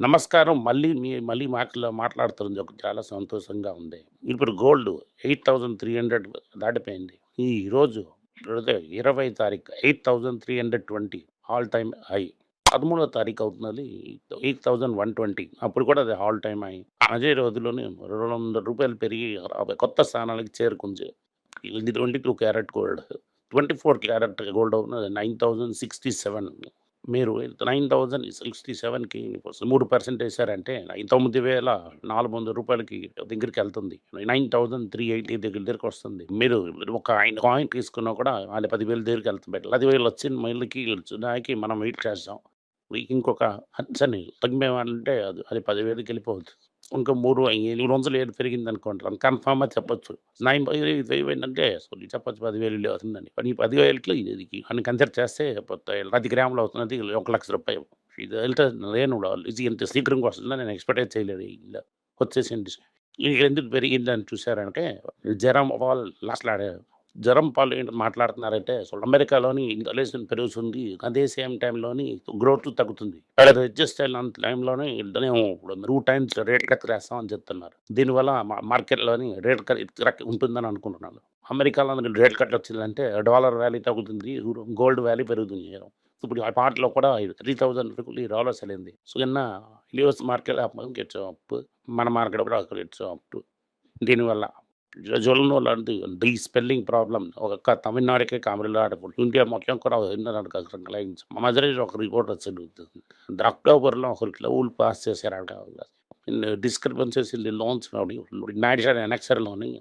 నమస్కారం. మళ్ళీ మీ మళ్ళీ మాటలో మాట్లాడుతుంది ఒక చాలా సంతోషంగా ఉంది. ఇప్పుడు gold eight thousand three hundred దాటిపోయింది. ఈరోజు ఇరవై తారీఖు eight thousand three hundred twenty all time high. పదమూడో తారీఖు అవుతున్నది. Eight thousand one twenty. అప్పుడు కూడా అది ఆల్ టైమ్ హై. అదే రోజులోనే రెండు వందల రూపాయలు పెరిగి కొత్త స్థానాలకు చేరుకుంది. Twenty two carat gold. Twenty four carat gold అవుతుంది నైన్ థౌజండ్ సిక్స్టీ సెవెన్. మీరు నైన్ థౌజండ్ సిక్స్టీ సెవెన్కి మూడు పర్సెంట్ వేశారంటే తొమ్మిది వేల నాలుగు వందల రూపాయలకి దగ్గరికి వెళ్తుంది. నైన్ థౌజండ్ త్రీ ఎయిటీ దగ్గర దగ్గరికి వస్తుంది. మీరు ఒక ఆయన కాయిన్ తీసుకున్నా కూడా వాళ్ళు పదివేల దగ్గరికి వెళ్తుంది. పదివేలు వచ్చిన మైళ్ళకి దానికి మనం వెయిట్ చేస్తాం. ఇంకొక సరే తగ్గిపోయామంటే అది అది 10,000కెళ్ళిపోవచ్చు. ఇంకో 3 800 ఏది పెరిగిందనుకోండి కన్ఫర్మ్‌గా చెప్పొచ్చు. 9 అంటే చెప్పొచ్చు పదివేలు అవుతుందని. కానీ ఈ పదివేలకి ఇది అని కన్సిడర్ చేస్తే పది గ్రాములు అవుతున్నది రూ. 1,00,000 ఇది వెళ్తే నేను ఇది ఇంత శీఘ్రంగా వస్తుందని నేను ఎక్స్‌పెక్టే చేయలేదు. ఇలా వచ్చేసింది. ఇది ఎందుకు పెరిగిందని చూసారంటే జ్వరం వాళ్ళు లాస్ట్‌లో జ్వరం పాలు ఏంటి మాట్లాడుతున్నారంటే అసలు అమెరికాలోని ఇన్‌ఫ్లేషన్ పెరుగుతుంది. అదే సేమ్ టైంలోని గ్రోత్ తగ్గుతుంది. వాళ్ళు అడ్జస్ట్ అయిన టైంలోనే మేము 2 టైమ్స్ రేట్ కట్ చేస్తామని చెప్తున్నారు. దీనివల్ల మా మార్కెట్‌లోని రేట్ కట్ ఉంటుందని అనుకుంటున్నాను. అమెరికాలో రేట్ కట్ వచ్చిందంటే డాలర్ వ్యాల్యూ తగ్గుతుంది. గోల్డ్ వాల్యూ పెరుగుతుంది. ఇప్పుడు ఆ పార్ట్‌లో కూడా 3000 డాలర్స్ వెళ్ళింది. సో నిన్న యూఎస్ మార్కెట్ అప్. మన మార్కెట్ కూడా గెట్స్ దీనివల్ల జోలనో లాంటి ఈ స్పెల్లింగ్ ప్రాబ్లమ్ ఒక తమిళనాడుకే తమిళనాడు ఇండియా మొత్తం కూడా లైన్స్ మధ్యలో ఒక రిపోర్ట్ వచ్చింది. అక్టోబర్‌లో ఒక రూల్ పాస్ చేశారంట. Discrepancies in the loans united అనెక్సర్‌లోని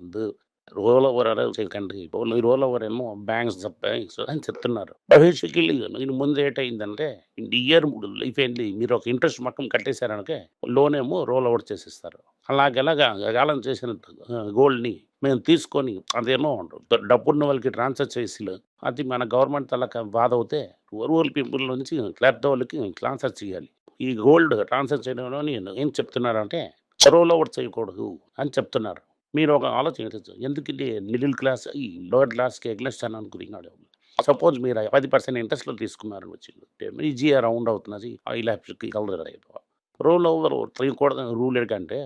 roll over చేయకండి. రోల్ ఓవర్ ఏమో బ్యాంక్స్ బ్యాంక్స్ అని చెప్తున్నారు. బేసికల్లీ దీని ముందు ఏటైందంటే ఇయర్ మూడు లైఫ్ అయిపోయింది. మీరు ఒక ఇంట్రెస్ట్ మొత్తం కట్టేశారనకే లోన్ ఏమో రోల్ ఓవర్ చేసేస్తారు. అలాగేలాగా కాలం చేసిన గోల్డ్‌ని మేము తీసుకొని అదేమో డబ్బున్న వాళ్ళకి ట్రాన్స్‌ఫర్ చేసి అది మన గవర్నమెంట్ తలకి బాధ అవుతే రూరల్ పీపుల్ నుంచి క్లర్క్ వాళ్ళకి ట్రాన్స్‌ఫర్ చేయాలి. ఈ గోల్డ్ ట్రాన్స్‌ఫర్ చేయడంలోని ఏం చెప్తున్నారంటే రోల్ ఒకటి చేయకూడదు అని చెప్తున్నారు. మీరు ఒక ఆలోచించొచ్చు. ఎందుకంటే మిడిల్ క్లాస్ ఈ లోయర్ క్లాస్‌కి ఎగ్నెస్ట్ అని అనుకున్నాడు. సపోజ్ మీరు 10% ఇంట్రెస్ట్‌లో తీసుకున్నారని వచ్చింది. ఈజీగా రౌండ్ అవుతున్నది 5,00,000కి కలర్ అయిపోవాలి. రోల్ ఓవర్ చేయకూడదని రూల్ ఏంటంటే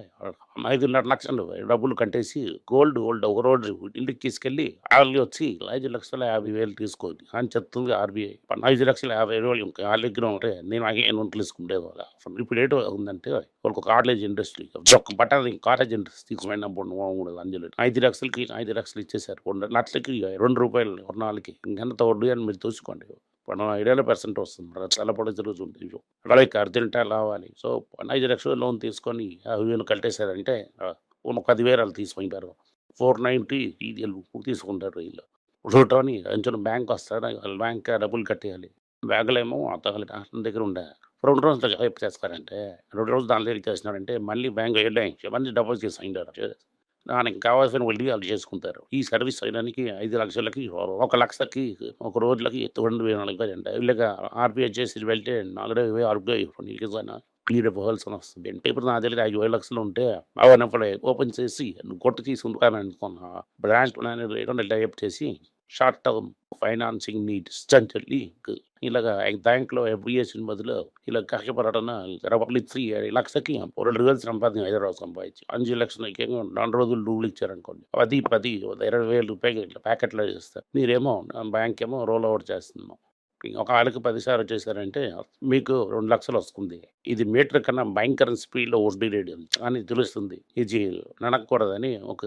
ఐదున్నర లక్షలు డబ్బులు కట్టేసి గోల్డ్ గోల్డ్ ఒక రోజు ఇంటికి తీసుకెళ్ళి వాళ్ళు వచ్చి 5,50,000 తీసుకోండి అని చెప్తుంది ఆర్‌బీఐ. 5,50,000 వాళ్ళ దగ్గర ఉంటే నేను అగైన్ తీసుకుండేవాళ్ళ. ఇప్పుడు ఏంటో ఉందంటే వాళ్ళకి కాలేజ్ ఇండస్ట్రీ ఒక బట్టలు కాలేజ్ ఇండస్ట్రీ తీసుకుపోయినప్పుడు అందులో 5,00,000కి 5,00,000 ఇచ్చేసారు. 2,00,000కి రూ. 2 కొన్నాళ్ళకి ఇంకెంత వడ్డీ అని మీరు చూసుకోండి. మనం ఐడియాలో పర్సెంట్ వస్తుంది. చాలా పొడి జరుగుతుంది. వాళ్ళకి అర్జెంటా రావాలి. సో 5,00,000 లోన్ తీసుకొని 5,000 కట్టేశారంటే ఒక 10,000 వాళ్ళు తీసుకుంటారు. 490 ఈళ్ళు తీసుకుంటారు వీళ్ళు. రిటర్న్ అంచున బ్యాంక్ వస్తాడు. బ్యాంక్ డబ్బులు కట్టేయాలి. బ్యాంకులు ఏమో అతని దగ్గర ఉండే రెండు రోజులు చేస్తారంటే రెండు రోజులు దాని దగ్గర చేసినారంటే మళ్ళీ బ్యాంక్ వెళ్ళాయి మళ్ళీ చేసి చేసేయంటారు. దానికి కావాల్సిన వెళ్ళి వాళ్ళు చేసుకుంటారు. ఈ సర్వీస్ చేయడానికి ఐదు లక్షలకి ఒక రోజులకి 2,400 ఇలాగ ఆర్‌బీఐ చేసి వెళ్తే 40,000 క్లియర్ ఇవ్వాల్సిన వస్తుంది. ఇప్పుడు నా దగ్గర 5,000 ఉంటే అవన్నప్పుడు ఓపెన్ చేసి కొట్టు తీసుకుంటాననుకున్నా బ్రాంచ్ మేనేజర్ టైప్ చేసి short term financing needs generally ఇలాగ బ్యాంక్‌లో ఎఫ్‌డిఎస్‌ని బదులు ఇలా కష్టపడటన రూపాయలు ఇచ్చి లక్షకి 2 రోజులు సంపాదించి అంజు సంపాదించి 5,00,000కి 4 రోజులు రూల్ ఇచ్చారనుకోండి. 10, 10 20,000 ఇట్లా ప్యాకెట్‌లో చేస్తారు. మీరేమో బ్యాంక్ ఏమో రోల్ ఓవర్ చేస్తున్నాం. ఒక ఆళ్ళకి 10 సార్లు చేశారంటే మీకు 2,00,000 వస్తుంది. ఇది మీటర్ కన్నా భయంకర స్పీడ్‌లో వడ్డీ రేట్ అని తెలుస్తుంది. ఇది నడకూడదని ఒక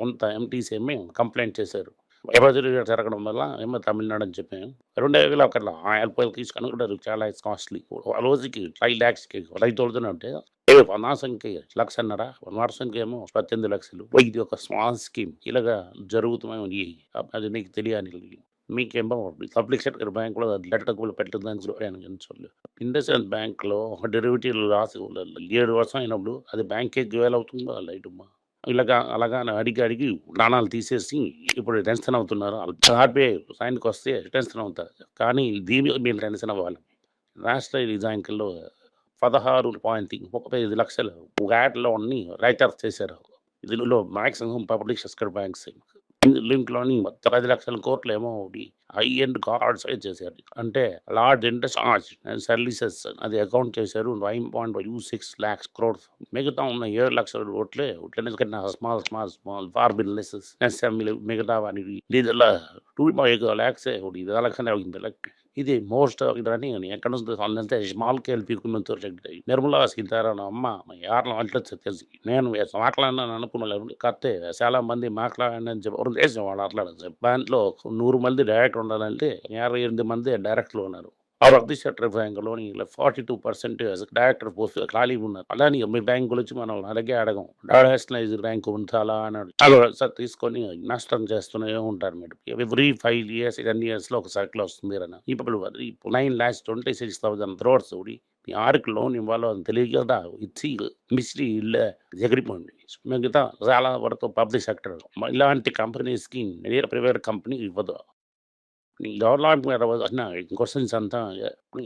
కొంత ఎంటీసీ కంప్లైంట్ చేశారు. ఎమర్జెన్సీ జరగడం వల్ల ఏమో తమిళనాడు అని చెప్పాం. 2000 అక్కడ ఆయిల్ తీసుకొని కూడా చాలా కాస్ట్‌లీ. రోజుకి 5,00,000కి 5,000 అంటే మాసంకి లక్షన్నర మాసంకేమో 18,00,000 ఇది ఒక స్మాల్ స్కీమ్. ఇలాగ జరుగుతున్నాయి. అది నీకు తెలియాలి. మీకేమో పబ్లిక్ సెక్టర్ బ్యాంకులో లెటర్ కూడా పెట్టదని ఇండస్ఇండ్ బ్యాంక్‌లో డెరివేటివ్ రాసి ఏడు వర్షం అయినప్పుడు అది బ్యాంకే జ్యువెల్ అవుతుందా లైట్ ఇలాగా అలాగా అడిగి అడిగి నాణాలు తీసేసి ఇప్పుడు టెన్షన్ అవుతున్నారు. ఆర్‌బీఐ సైన్‌కొస్తే టెన్షన్ అవుతారు. కానీ దీని మీరు టెన్షన్ అవ్వాలి. రాష్ట్ర బ్యాంకుల్లో 16.35 వ్యాట్‌లో అన్ని లోన్ని రైటర్ చేశారు. ఇందులో మ్యాక్సిమం పబ్లిక్ సెక్టర్ బ్యాంక్స్. లింక్లోని పది లక్షల కోట్లు ఏమో హై అండ్ కార్డ్స్ చేశారు. అంటే లార్జ్ ఇండస్ట్రీ సర్వీసెస్ అది అకౌంట్ చేశారు. Nine point two six lakhs crores మిగతా ఉన్న ఏడు లక్షల ఓట్లే ఓట్లే small small small far businesses ఎస్ఎంఈలు మిగతా వాటికి దీనిలో టూ పాయింట్ ల్యాక్స్ ఇది లక్షనే అవుతుంది ఇది మోస్ట్ అని ఎక్కడ నుంచి అంటే స్మాల్ స్కేల్ పీకుమెంతో నిర్మలా సీతారామన్ అమ్మ యారు అంటే తెలిసి నేను మాట్లాడినాను అనుకున్నాను కత్తే చాలా మంది మాట్లాడినని చెప్పి ఒక దేశం వాళ్ళు మాట్లాడారు దాంట్లో నూరు మంది డైరెక్టర్ ఉండాలంటే యాభై ఎనిమిది మంది డైరెక్టర్లు ఉన్నారు ఆ రగ్ది సెక్టర్ బ్యాంకులోని forty two percent director post ఖాళీ ఉన్నారు. అలానే మీ బ్యాంక్ గురించి మనం అడిగే అడగం. నేషనలైజ్ బ్యాంక్ ఉంచాలా అన్నాడు అలా సార్ తీసుకొని నష్టం చేస్తూనే ఉంటారు madam. Every five years ten ఇయర్స్లో ఒక సర్కిల్ వస్తుంది అన్న. ఇప్పుడు nine lakhs twenty six thousand crores ఈ ఆరుకు లోన్ ఇవ్వాలో అని తెలియక ఇచ్చి మిస్ట్రీ ఇల్లే ఎగిరిపోయింది. మిగతా చాలా వరకు పబ్లిక్ సెక్టర్. ఇలాంటి కంపెనీస్కి ప్రైవేట్ కంపెనీ ఇవ్వదు. గవర్నమెంట్ క్వశ్చన్స్ అంతా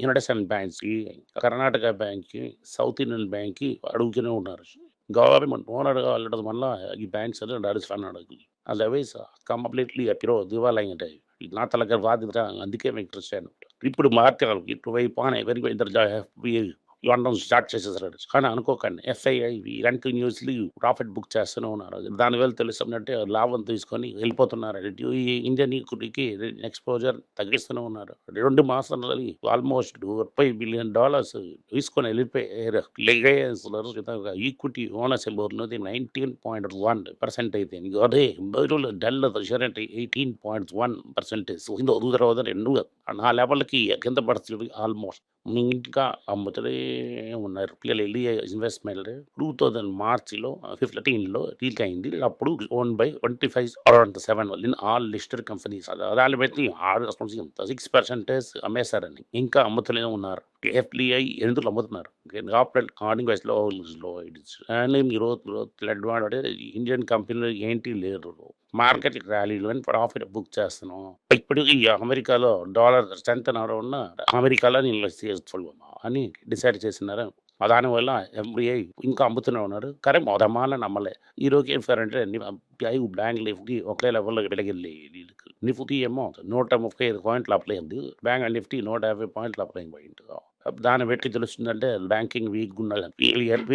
ఇండస్ఇండ్ బ్యాంక్కి కర్ణాటక బ్యాంక్కి సౌత్ ఇండియన్ బ్యాంక్కి అడుగుతూనే ఉన్నారు. గవర్నమెంట్ ఓనర్గా వెళ్ళడం వల్ల ఈ బ్యాంక్స్ అనేది నడుస్తాను అడుగు అదర్వైజ్ కంప్లీట్లీ అప్పిరో దివాలా ఉంటాయి నా తలక బాధ్యత అందుకే మీకు వచ్చాను ఇప్పుడు మార్కెట్ ఇటువైపు ఎవరికి ఇద్దరు ఇవ్వడం స్టార్ట్ చేసేసారు కానీ అనుకోకండి ఎఫ్ఐఐ కంటిన్యూస్లీ ప్రాఫిట్ బుక్ చేస్తూనే ఉన్నారు. దానివల్ల తెలుస్తున్నట్టే లాభం తీసుకొని వెళ్ళిపోతున్నారు ఈ ఇండియన్ ఈక్విటీకి ఎక్స్పోజర్ తగ్గిస్తూనే ఉన్నారు. రెండు మాసాలు ఆల్మోస్ట్ ముప్పై బిలియన్ డాలర్స్ తీసుకొని వెళ్ళిపోయారు. ఈక్విటీ ఓనర్స్ ఉన్నది నైన్టీన్ పాయింట్ వన్ పర్సెంట్ అయితే. అదే బరువులు dull share eighteen point one percentage తర్వాత రెండు ఆ లెవెల్కి కింద పడుతుంది ఆల్మోస్ట్. ఇంకా అమ్ముతలే ఉన్నారు పిల్లలు వెళ్ళి ఇన్వెస్ట్మెంట్ టూ థౌజండ్ మార్చిలో ఫిఫ్టీన్లో రీచ్ అయింది. అప్పుడు one by twenty five around seven వాళ్ళు ఆల్ లిస్టెడ్ కంపెనీస్ దాన్ని బట్టి ఆరు సిక్స్ పర్సెంటేజ్ అమ్మేశారని. ఇంకా అమ్ముతూనే ఉన్నారు. ఎఫ్డిఐ ఎందుకు అమ్ముతున్నారు ఆపరేట్ కార్డింగ్ వైస్లో లో and growth growth advantage Indian కంపెనీలు ఏంటి లేరు. మార్కెట్ ర్యాలీలు అని ప్రాఫిట్ బుక్ చేస్తున్నాం. ఇప్పుడు ఈ అమెరికాలో డాలర్ స్ట్రెంత్ ఉన్న అమెరికాలో నేను చేసుకోవాలి అని డిసైడ్ చేసినారు. దానివల్ల ఎంబీఐ ఇంకా అమ్ముతూనే ఉన్నారు. కానీ మొదమాల నమ్మలే. ఈ రోజు ఏం చేశారంటే ఐ బ్యాంక్ నిఫ్టీ ఒకే లెవెల్లో పెరిగింది. నిఫ్టీ ఏమో నూట ముప్పై ఐదు పాయింట్లు అప్లై అయింది. బ్యాంక్ నిఫ్టీ నూట యాభై పాయింట్లు అప్లై పాయింట్ దాన్ని పెట్టి తెలుస్తుందంటే బ్యాంకింగ్ వీక్ ఉండాలి.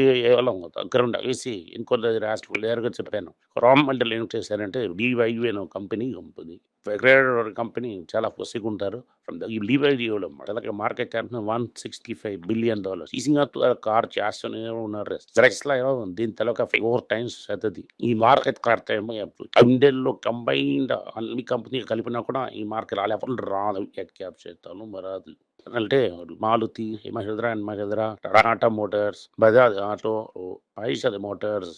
కేవలం దగ్గర వేసి ఇంకొక రాష్ట్రం లేరుగా చెప్పాను. రామ్ మెటీరియల్ ఏం చేశారంటే డివైయూ అనే కంపెనీ కంపెనీ క్రెడిట్ కంపెనీ చాలా పొసిగా ఉంటారు. ఈ డివైడీలో అలాగే market cap one sixty five billion dollars ఈజీగా కార్ చేస్తూనే ఉన్నారు. డ్రెస్లో దీని తర్వాత ఫోర్ టైమ్స్ అవుతుంది ఈ మార్కెట్ కార్ ఏమో ఇండియన్లో కంబైన్డ్ అన్ని కంపెనీ కలిపినా కూడా ఈ మార్కెట్ ఆ లెవెల్ రాదు. క్యాప్ చేస్తాను మరాదు అంటే Maruti Mahindra and Mahindra Tata Motors Bajaj Auto Eicher Motors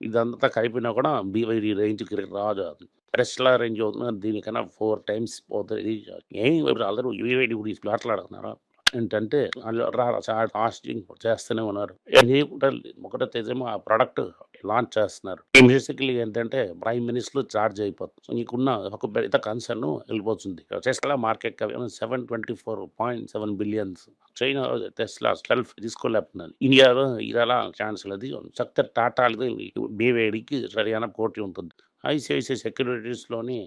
ఇదంతా కలిపినా కూడా బీవైడి రేంజ్కి రాదు అది. ప్రెస్లా రేంజ్ అవుతుంది దీనికన్నా ఫోర్ టైమ్స్ పోతుంది ఏం అందరూ బీవైడి గురించి మాట్లాడుతున్నారు? ఏంటంటే ఫాస్టింగ్ చేస్తూనే ఉన్నారు. ఒకటే తెజేమో ఆ ప్రోడక్ట్ లాంచ్ చేస్తున్నారు. బేసికలీ ఏంటంటే ప్రైమ్ మినిస్టర్ చార్జ్ అయిపోతుంది నీకున్న ఒక పెద్ద కన్సర్న్ వెళ్ళిపోతుంది. Tesla market seven twenty four point seven billions China Tesla self తీసుకోలేకపోతున్నారు ఇండియాలో ఇలా ఛాన్స్ లేదు సక్త టాటాలది బీవేడికి సరైన పోటీ ఉంటుంది. ఐసిఐసిఐ సెక్యూరిటీస్లోని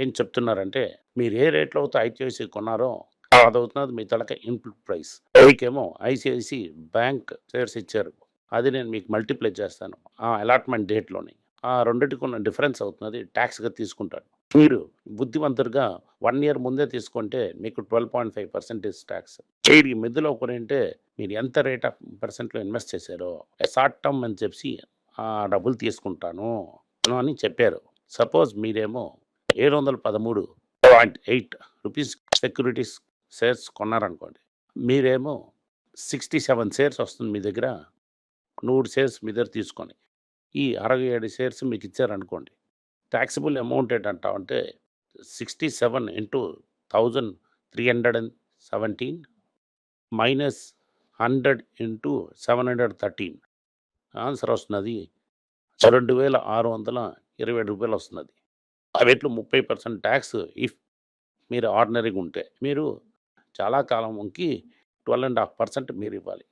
ఏం చెప్తున్నారంటే మీరు ఏ రేట్లో అయితే ఐసిఐసిఐ కొన్నారో అది అవుతున్నది మీ తలక ఇన్పుట్ ప్రైస్. మీకేమో ఐసిఐసి బ్యాంక్ షేర్స్ ఇచ్చారు. అది నేను మీకు మల్టిప్లై చేస్తాను. ఆ అలాట్మెంట్ డేట్లోని ఆ రెండింటికి ఉన్న డిఫరెన్స్ అవుతున్నది ట్యాక్స్గా తీసుకుంటాను మీరు బుద్ధివంతులుగా వన్ ఇయర్ ముందే తీసుకుంటే మీకు twelve point five percentage tax ఈ మిద్దులో కొనింటే మీరు ఎంత రేట్ ఆఫ్ పర్సెంట్లో ఇన్వెస్ట్ చేశారో షార్ట్ టర్మ్ అని చెప్పి ఆ డబ్బులు తీసుకుంటాను అని చెప్పారు. సపోజ్ మీరేమో ఏడు వందల పదమూడు point eight rupees securities shares కొన్నారనుకోండి. మీరేమో సిక్స్టీ సెవెన్ షేర్స్ వస్తుంది మీ దగ్గర. నూరు షేర్స్ మీ దగ్గర తీసుకొని ఈ అరవై ఏడు షేర్స్ మీకు ఇచ్చారనుకోండి ట్యాక్సిబుల్ అమౌంట్ ఏంటంటా అంటే sixty seven into thousand three hundred and seventeen minus hundred into seven hundred thirteen answer వస్తున్నది రెండు వేల ఆరు వందల ఇరవై ఏడు రూపాయలు వస్తున్నది. వీటిలో ముప్పై పర్సెంట్ ట్యాక్స్ ఇఫ్ మీరు ఆర్డినరీగా ఉంటే మీరు చాలా కాలంకి ట్వెల్వ్ అండ్ హాఫ్ పర్సెంట్ మీరు ఇవ్వాలి.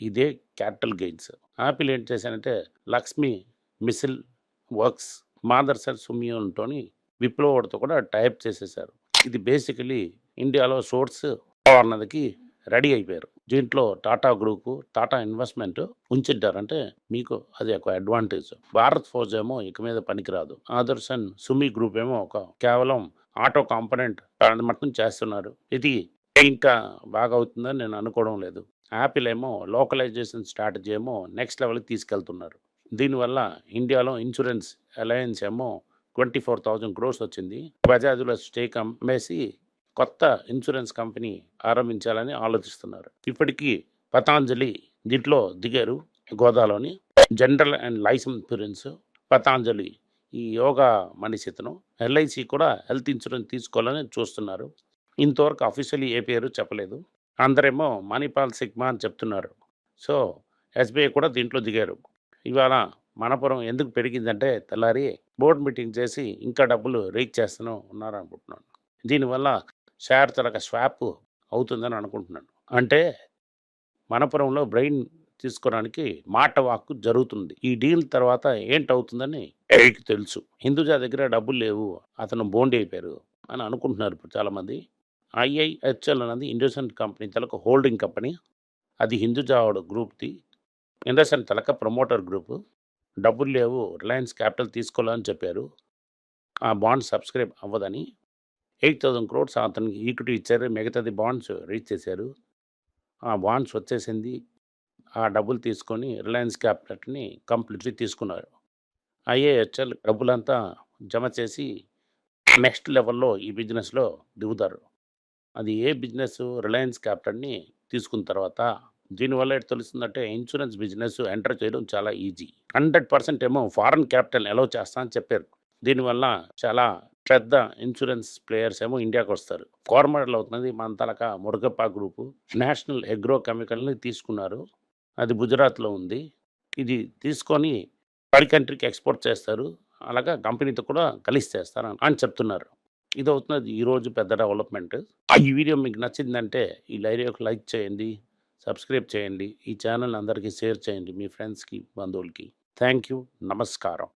ఇదే క్యాపిటల్ గెయిన్స్. ఆపిల్ ఏం చేశానంటే లక్ష్మి మిసిల్ వర్క్స్ మాదర్ సార్ సుమియోన్తోని విప్లవాడితో కూడా టైప్ చేసేసారు ఇది బేసికలీ ఇండియాలో సోర్స్ అన్నదికి రెడీ అయిపోయారు. దీంట్లో టాటా గ్రూపు టాటా ఇన్వెస్ట్మెంట్ ఉంచిట్టారంటే మీకు అది ఒక అడ్వాంటేజ్. భారత్ ఫోజ్ ఏమో ఇక మీద పనికిరాదు. ఆదర్శ్ అండ్ సుమి గ్రూప్ ఏమో ఒక కేవలం ఆటో కాంపనెంట్ మొత్తం చేస్తున్నారు. ఇది ఇంకా బాగా అవుతుందని నేను అనుకోవడం లేదు. యాపిల్ ఏమో లోకలైజేషన్ స్ట్రాటజీ ఏమో నెక్స్ట్ లెవెల్కి తీసుకెళ్తున్నారు. దీనివల్ల ఇండియాలో ఇన్సూరెన్స్ అలయన్స్ ఏమో ట్వంటీ ఫోర్ థౌజండ్ క్రోర్స్ వచ్చింది. బజాజ్లో స్టేక్ అమ్మేసి కొత్త ఇన్సూరెన్స్ కంపెనీ ఆరంభించాలని ఆలోచిస్తున్నారు. ఇప్పటికీ పతాంజలి దీంట్లో దిగారు గోదాలోని general and life insurance Patanjali ఈ యోగా మనిషితను ఎల్ఐసి కూడా హెల్త్ ఇన్సూరెన్స్ తీసుకోవాలని చూస్తున్నారు. ఇంతవరకు అఫీషియలీ ఏ పేరు చెప్పలేదు. అందరేమో మణిపాల్ సిగ్మా అని చెప్తున్నారు. సో ఎస్బీఐ కూడా దీంట్లో దిగారు. ఇవాళ మనపురం ఎందుకు పెరిగిందంటే తెల్లారి బోర్డు మీటింగ్ చేసి ఇంకా డబ్బులు రీచ్ చేస్తూనే ఉన్నారు అనుకుంటున్నాను. దీనివల్ల షేర్ తలక స్వాప్ అవుతుందని అనుకుంటున్నాను. అంటే మనపురంలో బ్రెయిన్ తీసుకోవడానికి మాట వాక్కు జరుగుతుంది. ఈ డీల్ తర్వాత ఏంటవుతుందని ఎయికి తెలుసు. హిందూజా దగ్గర డబ్బులు లేవు. అతను బోండి అయిపోయారు అని అనుకుంటున్నారు ఇప్పుడు చాలామంది. ఐఐహెచ్ఎల్ అనేది ఇండోసెంట్ కంపెనీ తలక హోల్డింగ్ కంపెనీ. అది హిందూజా గ్రూప్ది. ఇండోసెంట్ తలక ప్రమోటర్ గ్రూప్. డబ్బులు లేవు రిలయన్స్ క్యాపిటల్ తీసుకోవాలని చెప్పారు. ఆ బాండ్ సబ్స్క్రైబ్ అవ్వదని. ఎయిట్ థౌజండ్ క్రోడ్స్ అతనికి ఈక్విటీ ఇచ్చారు మిగతాది బాండ్స్ రీచ్ చేశారు. ఆ బాండ్స్ వచ్చేసింది. ఆ డబ్బులు తీసుకొని రిలయన్స్ క్యాపిటల్ని కంప్లీట్లీ తీసుకున్నారు. ఐఏహెచ్ఎల్ డబ్బులంతా జమ చేసి నెక్స్ట్ లెవెల్లో ఈ బిజినెస్లో దిగుతారు. అది ఏ బిజినెస్ రిలయన్స్ క్యాపిటల్ని తీసుకున్న తర్వాత దీనివల్ల ఎటు తెలుస్తుందంటే ఇన్సూరెన్స్ బిజినెస్ ఎంటర్ చేయడం చాలా ఈజీ. హండ్రెడ్ పర్సెంట్ ఏమో ఫారెన్ క్యాపిటల్ ఎలా చేస్తా అని చెప్పారు. దీనివల్ల చాలా పెద్ద ఇన్సూరెన్స్ ప్లేయర్స్ ఏమో ఇండియాకి వస్తారు. కోరమడల్ అవుతున్నది మన తలక మురుగప్ప గ్రూపు. నేషనల్ ఎగ్రో కెమికల్ని తీసుకున్నారు. అది గుజరాత్లో ఉంది. ఇది తీసుకొని పడి కంట్రీకి ఎక్స్పోర్ట్ చేస్తారు. అలాగా కంపెనీతో కూడా కలిసి చేస్తారు అని చెప్తున్నారు. ఇది అవుతున్నది ఈరోజు పెద్ద డెవలప్మెంట్. ఈ వీడియో మీకు నచ్చిందంటే ఈ లైరియోకి లైక్ చేయండి సబ్స్క్రైబ్ చేయండి ఈ ఛానల్ అందరికీ షేర్ చేయండి మీ ఫ్రెండ్స్కి బంధువులకి. థ్యాంక్ యూ నమస్కారం.